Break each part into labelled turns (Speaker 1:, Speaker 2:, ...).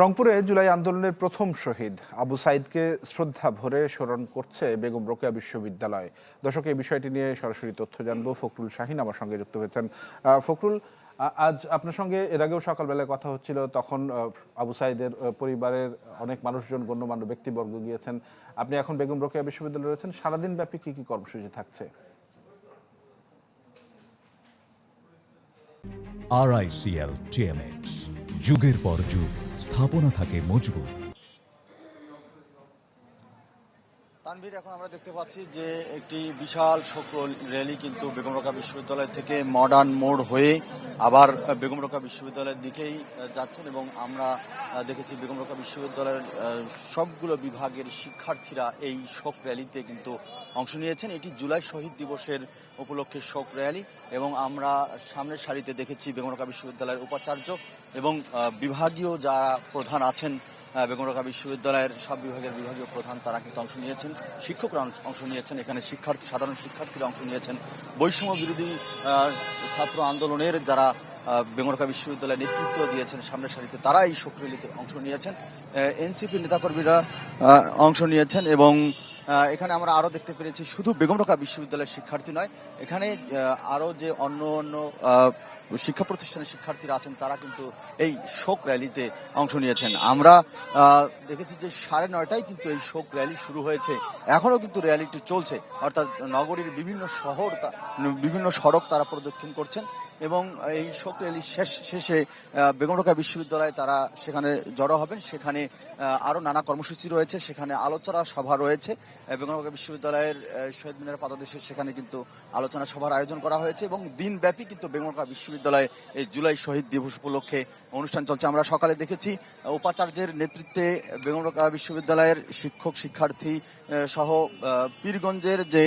Speaker 1: রংপুরে জুলাই আন্দোলনের প্রথম শহীদ। আবু সাইদকে শ্রদ্ধা ভরে স্মরণ করছে বেগম রোকেয়া বিশ্ববিদ্যালয়। দর্শক, এই বিষয়টি নিয়ে সরাসরি তথ্য জানব ফখরুল শাহিন আমার সঙ্গে যুক্ত হয়েছেন ফখরুল আজ আপনার সঙ্গে, এর আগেও সকালবেলায় কথা হচ্ছিল, তখন আবু সাইদের পরিবারের অনেক মানুষজন, গণ্যমান্য ব্যক্তিবর্গ গিয়েছেন। আপনি এখন বেগম রোকেয়া বিশ্ববিদ্যালয়ে রয়েছেন। সারাদিন ব্যাপী কি কি কর্মসূচি থাকছে?
Speaker 2: আরআইসিএল টিএমএক্স যুগের পর যুগ। স্থাপনা থাকে মজবুত।
Speaker 3: তানভীর, এখন আমরা দেখতে পাচ্ছি যে একটি বিশাল সকল র্যালি কিন্তু বেগম রোকা বিশ্ববিদ্যালয় থেকে মডার্ন মোড় হয়ে আবার বেগম রোকা বিশ্ববিদ্যালয়ের দিকেই যাচ্ছেন এবং আমরা দেখেছি বেগম রোকা বিশ্ববিদ্যালয়ের সবগুলো বিভাগের শিক্ষার্থীরা এই শোক র্যালিতে কিন্তু অংশ নিয়েছেন। এটি জুলাই শহীদ দিবসের উপলক্ষে শোক র্যালি এবং আমরা সামনের সারিতে দেখেছি বেগম রোকা বিশ্ববিদ্যালয়ের উপাচার্য এবং বিভাগীয় যারা প্রধান আছেন বেগম বিশ্ববিদ্যালয়ের সব বিভাগের বিভাগীয় প্রধান তারা কিন্তু অংশ নিয়েছেন। শিক্ষকরা অংশ- নিয়েছেন। এখানে শিক্ষার্থী সাধারণ শিক্ষার্থীরা অংশ নিয়েছেন। বৈষম্য বিরোধী ছাত্র আন্দোলনের যারা বেগম বিশ্ববিদ্যালয়ে নেতৃত্ব দিয়েছেন সামনের সারিতে, তারা এই শোক অংশ নিয়েছেন। এনসিপি নেতাকর্মীরা অংশ নিয়েছেন এবং এখানে আমরা আরও দেখতে পেরেছি শুধু বেগম রোকা বিশ্ববিদ্যালয়ের শিক্ষার্থী নয়, এখানে আরও যে অন্য অন্য শিক্ষা প্রতিষ্ঠানের শিক্ষার্থীরা আছেন তারা কিন্তু এই শোক র্যালিতে অংশ নিয়েছেন। আমরা দেখেছি যে সাড়ে নয়টায় কিন্তু এই শোক র্যালি শুরু হয়েছে। এখনও কিন্তু র্যালিটি চলছে। অর্থাৎ নগরীর বিভিন্ন শহর বিভিন্ন সড়ক তারা প্রদক্ষিণ করছেন এবং এই শোক র্যালি শেষ শেষে বেগমরোকা বিশ্ববিদ্যালয়ে তারা সেখানে জড়ো হবেন। সেখানে আহ, আরও নানা কর্মসূচি রয়েছে। সেখানে আলোচনা সভা রয়েছে। বেগমরোকা বিশ্ববিদ্যালয়ের শহীদ মিনার পাদদেশে সেখানে কিন্তু আলোচনা সভার আয়োজন করা হয়েছে এবং দিনব্যাপী কিন্তু বেগমরোকা বিশ্ববিদ্যালয়ে এই জুলাই শহীদ দিবস উপলক্ষে অনুষ্ঠান চলছে। আমরা সকালে দেখেছি উপাচার্যের নেতৃত্বে বেগমরোকা বিশ্ববিদ্যালয়ের শিক্ষক, শিক্ষার্থী সহ পীরগঞ্জের যে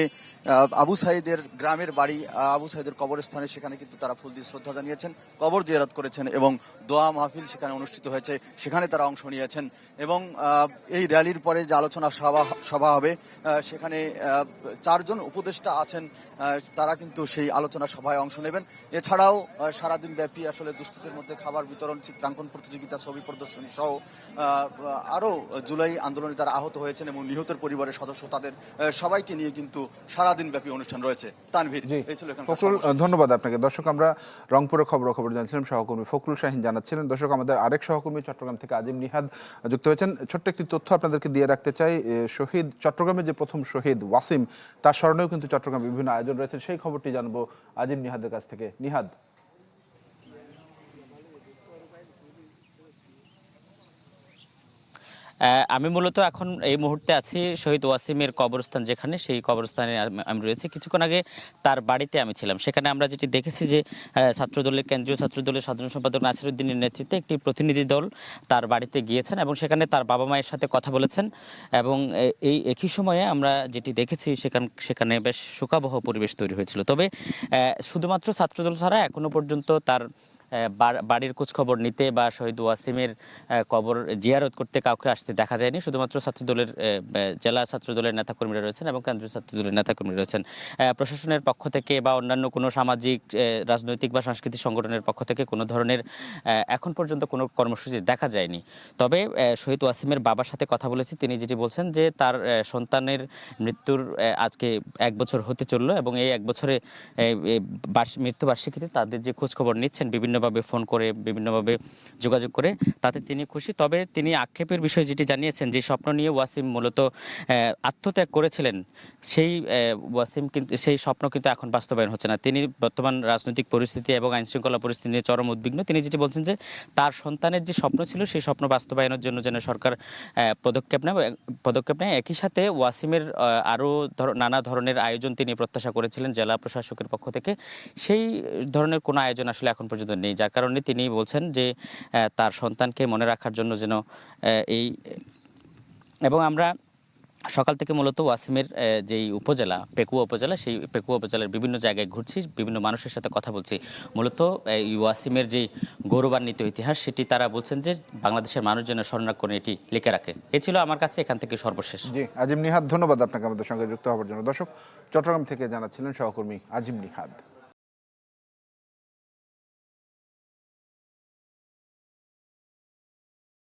Speaker 3: আবু সাইদের গ্রামের বাড়ি আবু সাইদের কবরস্থানে সেখানে কিন্তু তারা ফুল দিয়ে শ্রদ্ধা জানিয়েছেন, কবর জিয়ারত করেছেন এবং দোয়া মাহফিল সেখানে অনুষ্ঠিত হয়েছে, সেখানে তারা অংশ নিয়েছেন এবং এই র্যালির পরে যে আলোচনা সভা সভা হবে সেখানে চারজন উপদেষ্টা আছেন তারা কিন্তু সেই আলোচনা সভায় অংশ নেবেন। এছাড়াও সারাদিন ব্যাপী আসলে দুস্থিতের মধ্যে খাবার বিতরণ চিত্রাঙ্কন প্রতিযোগিতা ছবি প্রদর্শনী সহ আহ, আরও জুলাই আন্দোলনে যারা আহত হয়েছেন এবং নিহতের পরিবারের সদস্য তাদের সবাইকে নিয়ে কিন্তু সারাদিন ব্যাপী অনুষ্ঠান রয়েছে। তানভীর এই ছিল
Speaker 1: ফখরুল ধন্যবাদ আপনাকে। দর্শক আমরা রংপুরের খবর খবর জানছিলাম সহকর্মী ফখরুল শাহিন জানাচ্ছিলেন। দর্শক আমাদের আরেক সহকর্মী চট্টগ্রাম থেকে আজিম নিহাদ যুক্ত হয়েছেন। ছোট্ট একটি তথ্য আপনাদেরকে দিয়ে রাখতে চাই শহীদ চট্টগ্রামের যে প্রথম শহীদ ওয়াসিম তার স্মরণেও কিন্তু চট্টগ্রামে বিভিন্ন আয়োজন রয়েছে। সেই খবরটি জানব আজিম নিহাদের কাছ থেকে। নিহাদ।
Speaker 4: আমি মূলত এখন এই মুহূর্তে আছি শহীদ ওয়াসিমের কবরস্থান যেখানে, সেই কবরস্থানে আমি রয়েছি। কিছুক্ষণ আগে তার বাড়িতে আমি ছিলাম। সেখানে আমরা যেটি দেখেছি যে ছাত্রদলের, কেন্দ্রীয় ছাত্রদলের সাধারণ সম্পাদক নাসিরুদ্দিনের নেতৃত্বে একটি প্রতিনিধি দল তার বাড়িতে গিয়েছেন এবং সেখানে তার বাবা মায়ের সাথে কথা বলেছেন এবং এই একই সময়ে আমরা যেটি দেখেছি সেখান, সেখানে বেশ শোকাবহ পরিবেশ তৈরি হয়েছিল। তবে শুধুমাত্র ছাত্রদল ছাড়া এখনও পর্যন্ত তার বাড়ির খোঁজখবর নিতে বা শহীদ ওয়াসিমের কবর জিয়ারত করতে কাউকে আসতে দেখা যায়নি। শুধুমাত্র ছাত্রদলের জেলা ছাত্রদলের নেতাকর্মীরা রয়েছেন এবং কেন্দ্রীয় ছাত্রদলের নেতাকর্মী রয়েছেন। প্রশাসনের পক্ষ থেকে বা অন্যান্য কোনো সামাজিক রাজনৈতিক বা সাংস্কৃতিক সংগঠনের পক্ষ থেকে কোনো ধরনের এখন পর্যন্ত কোনো কর্মসূচি দেখা যায়নি। তবে শহীদ ওয়াসিমের বাবার সাথে কথা বলেছি। তিনি যেটি বলছেন যে তার সন্তানের মৃত্যুর আজকে এক বছর হতে চলল এবং এই এক বছরে মৃত্যুবার্ষিকীতে তাদের যে খোঁজখবর নিচ্ছেন বিভিন্নভাবে ফোন করে, বিভিন্নভাবে যোগাযোগ করে, তাতে তিনি খুশি। তবে তিনি আক্ষেপের বিষয় যেটি জানিয়েছেন যে স্বপ্ন নিয়ে ওয়াসিম মূলত আত্মত্যাগ করেছিলেন, সেই ওয়াসিম কিন্তু সেই স্বপ্ন কিন্তু এখন বাস্তবায়ন হচ্ছে না। তিনি বর্তমান রাজনৈতিক পরিস্থিতি এবং আইন শৃঙ্খলা পরিস্থিতি নিয়ে চরম উদ্বিগ্ন। তিনি যেটি বলছেন যে তার সন্তানের যে স্বপ্ন ছিল, সেই স্বপ্ন বাস্তবায়নের জন্য যেন সরকার পদক্ষেপ নেয় পদক্ষেপ নেয়। একই সাথে ওয়াসিমের আরও নানা ধরনের আয়োজন তিনি প্রত্যাশা করেছিলেন জেলা প্রশাসকের পক্ষ থেকে। সেই ধরনের কোনো আয়োজন আসলে এখন পর্যন্ত নেই। যার কারণে তিনি বলছেন যে তার সন্তানকে মনে রাখার জন্য যেন এই, এবং আমরা সকাল থেকে মূলত ওয়াসিমের যেই উপজেলা, পেকুয়া উপজেলা, সেই পেকুয়া উপজেলার বিভিন্ন জায়গায় ঘুরছি, বিভিন্ন মানুষের সাথে কথা বলছি। মূলত এই ওয়াসিমের যেই গৌরবান্বিত ইতিহাস, সেটি তারা বলছেন যে, বাংলাদেশের মানুষ যেন স্মরণ করে এটি লিখে রাখে। এ ছিল আমার কাছে এখান থেকে সর্বশেষ।
Speaker 1: জি, আজিম নিহাদ, ধন্যবাদ আপনাকে আমাদের সঙ্গে যুক্ত হওয়ার জন্য। দর্শক, চট্টগ্রাম থেকে জানাচ্ছিলেন সহকর্মী আজিম নিহাদ।